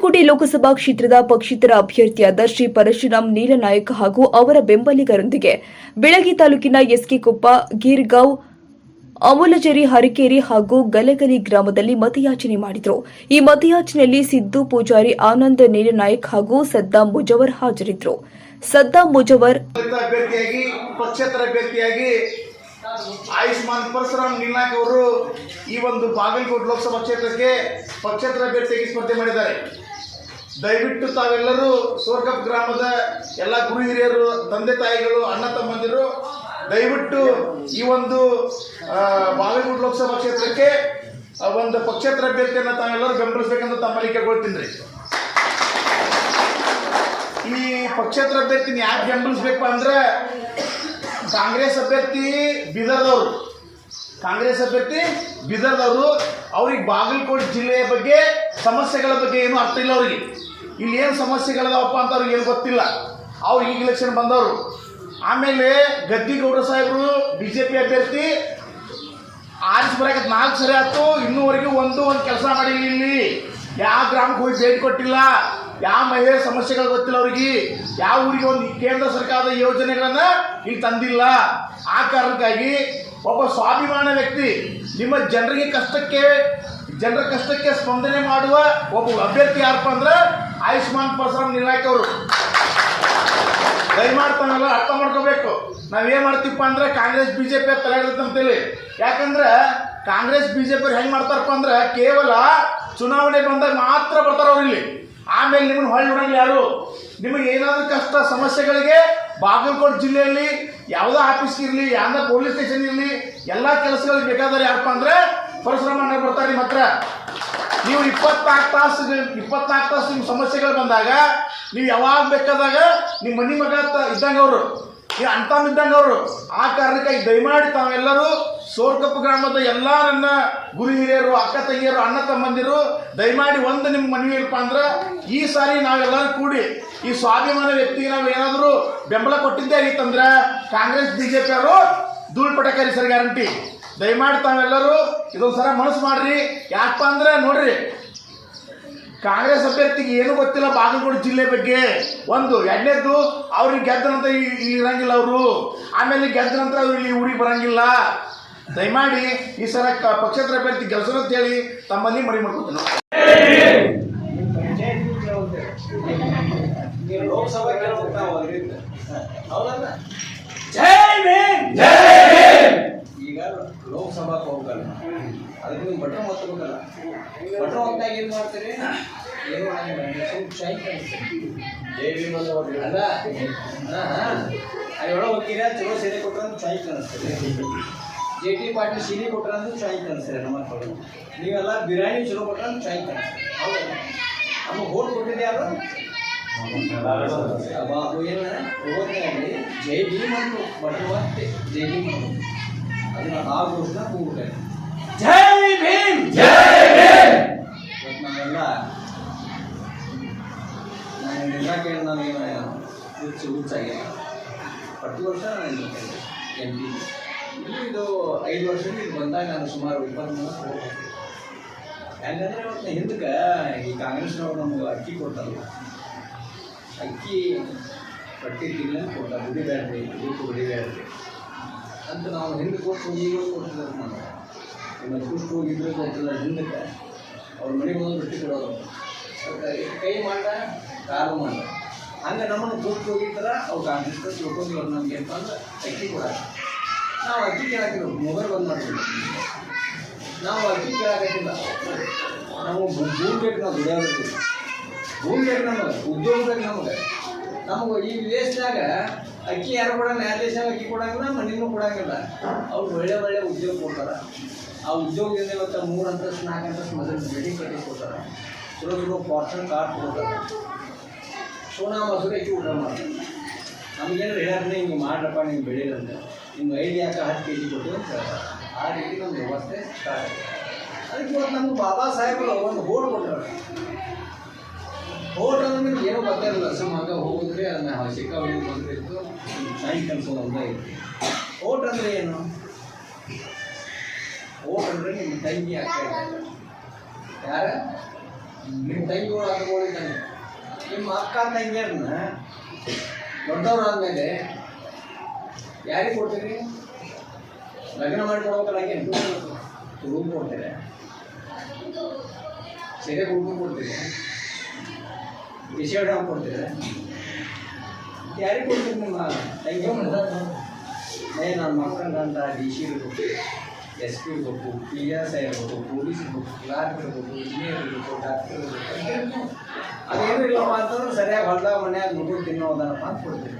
ಬಾಗಲಕೋಟೆ ಲೋಕಸಭಾ ಕ್ಷೇತ್ರದ ಪಕ್ಷೇತರ ಅಭ್ಯರ್ಥಿಯಾದ ಶ್ರೀ ಪರಶುರಾಮ್ ನೀಲನಾಯಕ್ ಹಾಗೂ ಅವರ ಬೆಂಬಲಿಗರೊಂದಿಗೆ ಬೆಳಗಿ ತಾಲೂಕಿನ ಎಸ್ಕೆ ಕೊಪ್ಪ, ಗೀರ್ಗಾಂವ್, ಅಮೂಲಜೇರಿ, ಹರಿಕೇರಿ ಹಾಗೂ ಗಲಗಲಿ ಗ್ರಾಮದಲ್ಲಿ ಮತಯಾಚನೆ ಮಾಡಿದರು. ಈ ಮತಯಾಚನೆಯಲ್ಲಿ ಸಿದ್ದು ಪೂಜಾರಿ ಆನಂದ್ ನೀಲನಾಯಕ್ ಹಾಗೂ ಸದ್ದಾಂ ಮುಜವರ್ ಹಾಜರಿದ್ದರು ಸದ್ದಾಂ ಮುಜವರ್ ಆಯುಷ್ಮಾನ್ ಪರಶುರಾಮ್ ನಿಲ್ನಾಕ್ ಅವರು ಈ ಒಂದು ಬಾಗಲಕೋಟೆ ಲೋಕಸಭಾ ಕ್ಷೇತ್ರಕ್ಕೆ ಪಕ್ಷೇತರ ಅಭ್ಯರ್ಥಿಯಾಗಿ ಸ್ಪರ್ಧೆ ಮಾಡಿದ್ದಾರೆ. ದಯವಿಟ್ಟು ತಾವೆಲ್ಲರೂ ಸೋರ್ಕಪ್ ಗ್ರಾಮದ ಎಲ್ಲ ಗುರು ಹಿರಿಯರು, ತಂದೆ ತಾಯಿಗಳು, ಅಣ್ಣ ತಮ್ಮಂದಿರು, ದಯವಿಟ್ಟು ಈ ಒಂದು ಬಾಗಲಕೋಟೆ ಲೋಕಸಭಾ ಕ್ಷೇತ್ರಕ್ಕೆ ಒಂದು ಪಕ್ಷೇತರ ಅಭ್ಯರ್ಥಿಯನ್ನು ತಾವೆಲ್ಲರೂ ಬೆಂಬಲಿಸಬೇಕಂತ ತಮ್ಮಲ್ಲಿ ಕೇಳ್ಕೊಳ್ತೀನಿ ಈ ಪಕ್ಷೇತರ ಅಭ್ಯರ್ಥಿನ ಯಾಕೆ ಬೆಂಬಲಿಸ್ಬೇಕು ಅಂದ್ರೆ, ಕಾಂಗ್ರೆಸ್ ಅಭ್ಯರ್ಥಿ ಬೀದರ್ದವರು. ಕಾಂಗ್ರೆಸ್ ಅಭ್ಯರ್ಥಿ ಬೀದರ್ದವರು, ಅವ್ರಿಗೆ ಬಾಗಲಕೋಟೆ ಜಿಲ್ಲೆಯ ಬಗ್ಗೆ ಸಮಸ್ಯೆಗಳ ಬಗ್ಗೆ ಏನು ಅರ್ಥ ಇಲ್ಲ ಅವ್ರಿಗೆ. ಇಲ್ಲಿ ಏನು ಸಮಸ್ಯೆಗಳಿದಾವಪ್ಪ ಅಂತ ಅವ್ರಿಗೆ ಏನು ಗೊತ್ತಿಲ್ಲ. ಅವ್ರು ಈಗ ಇಲೆಕ್ಷನ್ ಬಂದವರು. ಆಮೇಲೆ ಗದ್ದಿಗೌಡ ಸಾಹೇಬರು ಬಿ ಜೆ ಪಿ ಅಭ್ಯರ್ಥಿ ಆರಿಸಿ ಬರಕ್ಕೆ ನಾಲ್ಕು ಸರಿ ಆಯ್ತು, ಇನ್ನೂವರೆಗೂ ಒಂದು ಒಂದು ಕೆಲಸ ಮಾಡಿಲ್ಲ ಇಲ್ಲಿ. ಯಾವ ಗ್ರಾಮಕ್ಕೆ ಹೋಗಿ ಭೇಟಿ ಕೊಟ್ಟಿಲ್ಲ. ಯಾವ ಮಹಿಳೆ ಸಮಸ್ಯೆಗಳು ಗೊತ್ತಿಲ್ಲ ಅವ್ರಿಗೆ. ಯಾವ ಊರಿಗೆ ಒಂದು ಕೇಂದ್ರ ಸರ್ಕಾರದ ಯೋಜನೆಗಳನ್ನು ಇಲ್ಲಿ ತಂದಿಲ್ಲ. ಆ ಕಾರಣಕ್ಕಾಗಿ ಒಬ್ಬ ಸ್ವಾಭಿಮಾನ ವ್ಯಕ್ತಿ ನಿಮ್ಮ ಜನರಿಗೆ ಕಷ್ಟಕ್ಕೆ, ಜನರ ಕಷ್ಟಕ್ಕೆ ಸ್ಪಂದನೆ ಮಾಡುವ ಒಬ್ಬ ಅಭ್ಯರ್ಥಿ ಯಾರಪ್ಪ ಅಂದ್ರೆ ಆಯುಷ್ಮಾನ್ ಪಸರಂ ಅವರು ದಯಮಾಡಿ ಮಾಡ್ತಾನಲ್ಲ ಅರ್ಥ ಮಾಡ್ಕೋಬೇಕು. ನಾವೇನು ಮಾಡ್ತೀವಪ್ಪ ಅಂದ್ರೆ ಕಾಂಗ್ರೆಸ್, ಬಿಜೆಪಿ ತಲೆ ಅಂತೇಳಿ ಯಾಕಂದ್ರೆ ಕಾಂಗ್ರೆಸ್, ಬಿಜೆಪಿ ಹೆಂಗೆ ಮಾಡ್ತಾರಪ್ಪ ಅಂದ್ರೆ ಕೇವಲ ಚುನಾವಣೆ ಬಂದಾಗ ಮಾತ್ರ ಬರ್ತಾರ ಅವ್ರು ಇಲ್ಲಿ. ಆಮೇಲೆ ನಿಮ್ಮನ್ನು ಹೊಳ್ಳಿ ನೋಡಂಗಿಲ್ಲ ಯಾರು? ನಿಮಗೆ ಏನಾದರೂ ಕಷ್ಟ, ಸಮಸ್ಯೆಗಳಿಗೆ ಬಾಗಲಕೋಟೆ ಜಿಲ್ಲೆಯಲ್ಲಿ ಯಾವುದೇ ಆಫೀಸ್ ಇರಲಿ, ಯಾವುದೇ ಪೊಲೀಸ್ ಸ್ಟೇಷನ್ ಇರಲಿ, ಎಲ್ಲ ಕೆಲಸಗಳಿಗೆ ಬೇಕಾದ್ರೆ ಯಾರಪ್ಪ ಅಂದ್ರೆ ಪರಶುರಾಮಣ್ಣ ಬರ್ತಾರೆ ನಿಮ್ಮ ಹತ್ರ. ನೀವು ಇಪ್ಪತ್ನಾಲ್ಕು ತಾಸು ಇಪ್ಪತ್ನಾಲ್ಕು ತಾಸು ನಿಮ್ಮ ಸಮಸ್ಯೆಗಳು ಬಂದಾಗ, ನೀವು ಯಾವಾಗ ಬೇಕಾದಾಗ ನಿಮ್ಮ ಮನೆ ಮಗ ಇದ್ದಂಗೆ ಅವರು ನೀವು ಅಂತಾಮ್ ಇದ್ದಂಗೆ ಅವರು, ಆ ಕಾರಣಕ್ಕಾಗಿ ದಯಮಾಡಿ ತಾವೆಲ್ಲರೂ ಸೋರ್ಕಪ್ಪ ಗ್ರಾಮದ ಎಲ್ಲ ನನ್ನ ಗುರು ಹಿರಿಯರು, ಅಕ್ಕ ತಂಗಿಯರು, ಅಣ್ಣ ತಮ್ಮಂದಿರು, ದಯಮಾಡಿ ಒಂದು ನಿಮ್ಮ ಮನವಿ ಏನಪ್ಪ ಅಂದ್ರೆ, ಈ ಸಾರಿ ನಾವೆಲ್ಲರೂ ಕೂಡಿ ಈ ಸ್ವಾಭಿಮಾನ ವ್ಯಕ್ತಿಗೆ ನಾವು ಏನಾದರೂ ಬೆಂಬಲ ಕೊಟ್ಟಿದ್ದೇ ಆಗಿತ್ತಂದ್ರೆ ಕಾಂಗ್ರೆಸ್, ಬಿಜೆಪಿ ಅವರು ಧೂಳು ಪಟಕಾರಿ ಸರ್ ಗ್ಯಾರಂಟಿ. ದಯಮಾಡಿ ತಾವೆಲ್ಲರೂ ಇದೊಂದು ಸಲ ಮನಸ್ಸು ಮಾಡ್ರಿ. ಯಾಕಪ್ಪ ಅಂದ್ರೆ ನೋಡ್ರಿ ಕಾಂಗ್ರೆಸ್ ಅಭ್ಯರ್ಥಿಗೆ ಏನು ಗೊತ್ತಿಲ್ಲ ಬಾಗಲಕೋಟೆ ಜಿಲ್ಲೆ ಬಗ್ಗೆ. ಒಂದು ಎರಡನೇದು ಅವ್ರಿಗೆ ಗೆದ್ದ ನಂತರ ಇಲ್ಲಿ ಇರಂಗಿಲ್ಲ ಅವರು. ಆಮೇಲೆ ಗೆದ್ದ ನಂತರ ಅವ್ರು ಇಲ್ಲಿ ಊರಿಗೆ ಬರಂಗಿಲ್ಲ. ದಯಮಾಡಿ ಈ ಸಲ ಕ- ಪಕ್ಷೇತರ ಅಭ್ಯರ್ಥಿ ಗೆಲ್ಸೋಣ ಅಂತ ಹೇಳಿ ತಮ್ಮಲ್ಲಿ ಮರಿ ಮಾಡ್ಕೊತೀನಿ. ಲೋಕಸಭಾ ಜೈ ಲೋಕಸಭಾಕ್ಕೆ ಹೋಗಲ್ಲ ಅದಕ್ಕೆ ನೀವು ಬಟನ್ ಒತ್ತಬೇಕಲ್ಲ ಭಟ್ರು ಹೋಗ್ದಾಗ ಏನು ಮಾಡ್ತೀರಿ? ಏನು ಅಲ್ಲ. ಅದ್ರೊಳಗೆ ಹೋಗ್ತೀರಾ? ಚಲೋ ಸೀರೆ ಕೊಟ್ರೆ ಅಂತ ಕಾಣಿಸ್ತದೆ ಕಾಣಿಸ್ತೀರಿ ಜೆ ಟಿ ಪಾಟೀಲ್ ಸೀರೆ ಕೊಟ್ರೆ ಅಂದ್ರೆ ಚಾಯ್ ಕಾಣಿಸ್ತೀರಿ ನಮ್ಮ ಮಕ್ಕಳು ನೀವೆಲ್ಲ ಬಿರಿಯಾನಿ ಚಲೋ ಕೊಟ್ರೆ ಅಂತ ಚಾಯಿ ಕಾಣಿಸ್ತೀರಿ ಹೌದಲ್ಲ ನಮಗೆ ಓಟ್ ಕೊಟ್ಟಿದ್ದೆ ಯಾರು? ಬಾಬು ಏನ ಹೋಗೋದೇ ಆಗಲಿ ಜೈ ಭೀಮ್ ಬಟ್ ಮತ್ತೆ ಜೈ ಭೀಮ್ ಅದನ್ನ ಘೋಷಣೆ ಕೂಗ್ಬಿಟ್ಟೆ ಜೈ ಭೀಮ್! ಇವತ್ತು ನಾವೆಲ್ಲ ನಾನು ನಿಜಕ್ಕೆ ನಾವೇನು ಹುಚ್ಚು ಹುಚ್ಚಾಗಿಲ್ಲ ಪ್ರತಿ ವರ್ಷ ನಾನು ಎಂ ಪಿ. ಇದು ಇದು ಐದು ವರ್ಷಕ್ಕೆ ಇದು ಬಂದಾಗ ನಾನು ಸುಮಾರು ಇಪ್ಪತ್ತ್ಮೂರು ಹೆಂಗಂದ್ರೆ ಇವತ್ತು ಹಿಂದಕ್ಕೆ ಈ ಕಾಂಗ್ರೆಸ್ನವ್ರು ನಮ್ಗೆ ಅಕ್ಕಿ ಕೊಡ್ತಾರಲ್ಲ. ಅಕ್ಕಿ ಪಟ್ಟಿ ತಿಂಗಳು ಕೊಡ್ತಾರೆ. ದುಡಿಬೇಡ್ರಿ ದುಡ್ಡು ಹೊಡಿಬೇಡ್ರಿ ಅಂತ ನಾವು ಹಿಂದೆ ಕೊಟ್ಟು ಈಗ ಕೊಟ್ಟಿದ್ದಾರೆ ನಾವು. ಇನ್ನು ಕುಷ್ಟು ಹೋಗಿದ್ರೆ ಕೊಟ್ಟಿಲ್ಲ ಹಿಂದಕ್ಕೆ. ಅವ್ರ ಮನೆಗೆ ಹೋದ್ರೆ ರೊಟ್ಟಿ ಕೊಡೋದು ಕೈ ಮಾಡ ಕಾಲು ಮಾಡ ಹಂಗೆ ನಮ್ಮನ್ನು ಕೊಟ್ಟು ಹೋಗಿರ್ತಾರ ಅವ್ರು ಕಾಂಗ್ರೆಸ್ ತಿಳ್ಕೊಂಡಿಲ್ಲ ನಮ್ಗೆ ಅಂತ ಅಂದ್ರೆ ಅಕ್ಕಿ ಕೊಡ. ನಾವು ಅಕ್ಕಿ ಕೇಳಾಕಿಲ್ಲ ಮೊಬೈಲ್ ಬಂದ್ ಮಾಡ್ತೀವಿ ನಾವು ಅಕ್ಕಿ ಕೇಳಕ್ಕಿಲ್ಲ ನಾವು ಭೂಮಿ ಬೇಕು ನಾವು ದುಡಿಯೋದಕ್ಕೆ. ಭೂಮಿ ಬೇಕು ನಮಗೆ ಉದ್ಯೋಗ ಬೇಕು ನಮಗೆ ನಮಗೆ ಈ ದೇಶದಾಗ ಅಕ್ಕಿ ಯಾರು ಕೂಡ ನ್ಯಾಯಾಧೀಶ ಅಕ್ಕಿ ಕೊಡಂಗಿಲ್ಲ ಮನೆಯೂ ಕೊಡಂಗಿಲ್ಲ. ಅವ್ರು ಒಳ್ಳೆ ಒಳ್ಳೆ ಉದ್ಯೋಗ ಕೊಡ್ತಾರೆ. ಆ ಉದ್ಯೋಗದಿಂದ ಇವತ್ತು ಮೂರು ಅಂತಸ್ತು, ನಾಲ್ಕು ಅಂತಸ್ತು ಮೊದಲು ಬಿಲ್ಡಿಂಗ್ ಕಟ್ಟಿ ಕೊಡ್ತಾರೆ. ಚಲೋ ಚಲೋ ಪಾರ್ಸನ್ ಕಾರ್ಡ್ ಕೊಡ್ತಾರೆ. ಸೋನಾ ಮಸೂರಿ ಅಕ್ಕಿ ಊಟ ಮಾಡ್ತಾರೆ. ನಮಗೇನು ಹೇಳಿದ್ರೆ ಹಿಂಗೆ ಮಾಡ್ರಪ್ಪ, ನೀವು ಬೆಳೀರಂತ ನಿಮ್ಗೆ ಐದು ಯಾಕೆ ಹತ್ತು ಕೆ ಜಿ ಕೊಟ್ಟು ಅಂತ ಹೇಳ್ತಾರೆ. ಆ ರೀತಿ ನಮ್ಮ ವ್ಯವಸ್ಥೆ ಸ್ಟಾರ್ಟ್ ಆಗಿದೆ. ಅದಕ್ಕೆ ಇವತ್ತು ನಮ್ಮ ಬಾಬಾ ಸಾಹೇಬರು ಒಂದು ಬೋರ್ಡ್ ಕೊಟ್ಟರು. ಹೋಟ್ ಅಂದ್ರೆ ಬರ್ತಾ ಏನೂ ಗೊತ್ತಿರಲಿಲ್ಲ ಸುಮ್ಮ ಹಂಗೆ ಹೋಗಿದ್ರೆ ಅದನ್ನ ಸಿಕ್ಕಾವಳಿ ಬಂದ್ರೆ ಇತ್ತು. ಸೈನ್ ಕನ್ಸೋದು ಅಂತ ಇತ್ತು. ಓಟ್ ಅಂದ್ರೆ ಏನು? ಓಟ್ ಅಂದ್ರೆ ನಿಮ್ಮ ತಂಗಿ ಆಗ್ತಾ ಇದೆ ಯಾರ? ನಿಮ್ಮ ತಂಗಿಗಳು ಅಕ್ಕಗಳಿದ್ದಾನೆ ನಿಮ್ಮ ಅಕ್ಕ ತಂಗಿಯರನ್ನ ದೊಡ್ಡವ್ರು ಆದಮೇಲೆ ಯಾರಿಗೆ ಕೊಡ್ತೀರಿ? ಲಗ್ನ ಮಾಡಿ ಕೊಡ್ಬೇಕಲ್ಲ ಆಕೆ ರೂಮ್ ಕೊಡ್ತೀರಿ? ಸೀರೆ ಹುಡುಗ ಕೊಡ್ತೀರಿ? ವಿಷಯ ಕೊಡ್ತೀರ? ಯಾರಿಗೆ ಕೊಡ್ತೀರಿ ನಿಮ್ಮ ತಂಗಿ? ಏ ನನ್ನ ಮಕ್ಕಳಂತ ಡಿ ಸಿ ಇರಬೇಕು, ಎಸ್ ಪಿ ಇರಬೇಕು, ಪಿ ಎಸ್ ಐ ಇರಬೇಕು ಪೊಲೀಸ್ ಇರಬೇಕು, ಕ್ಲಾರ್ಕ್ ಇರಬೇಕು, ಇಂಜಿನಿಯರ್ ಇರಬೇಕು, ಡಾಕ್ಟರ್ ಇರಬೇಕು, ಅದೇನು ಇಲ್ಲಪ್ಪ ಅಂತಂದ್ರೆ ಸರಿಯಾಗಿ ಹೊಲ್ದಾಗ ಮನ್ಯಾಗ ಮುಗಿದು ತಿನ್ನೋದನಪ್ಪ ಅಂತ ಕೊಡ್ತೀವಿ.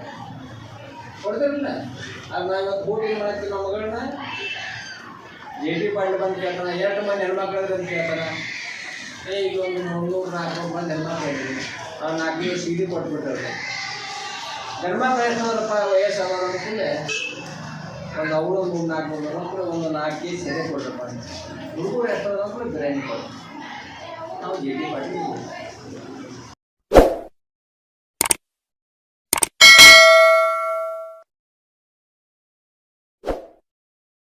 ಕೊಡ್ತೀರಲ್ಲ ಅದು ನಾವು ಇವತ್ತು ಭೂಮಿ ಮಾಡ್ತೀವಿ ನಮ್ಮ ಮಗಳನ್ನ? ಜೆ ಡಿ ಪಾಂಡೆ ಬಂದು ಕೇಳ್ತಾನೆ ಮನೆ ಮಂದಿ ಹೆಣ್ಮಕ್ಳು ಅಂತ ಕೇಳ್ತಾನೆ. ಏ ಈಗ ಒಂದು ಮುನ್ನೂರು ನಾಲ್ಕು ಮಂದಿ ಕೇಳಿ ಅವ್ರು ನಾಲ್ಕು ಸೀರೆ ಕೊಟ್ಬಿಟ್ರೆ ಹೆಣ್ಮಕ್ಳು ಎಷ್ಟು ನೋಡಪ್ಪ ವಯಸ್ಸು ಅವ ಅಂದ್ಕೂಡಲೇ ಒಂದು ಅವಳು ಒಂದು ನಾಲ್ಕು ಮಕ್ಕಳು ಒಂದು ನಾಲ್ಕು ಕೆ ಜಿ ಸೆರೆ ಕೊಡ್ರಪ್ಪ ಹುಡುಗರು ಎಷ್ಟು ಅಂದ್ಕೊಂಡು ಬಿರಿಯಾನಿ ಕೊಡು ನಾವು ಜಿ ಮಾಡಿ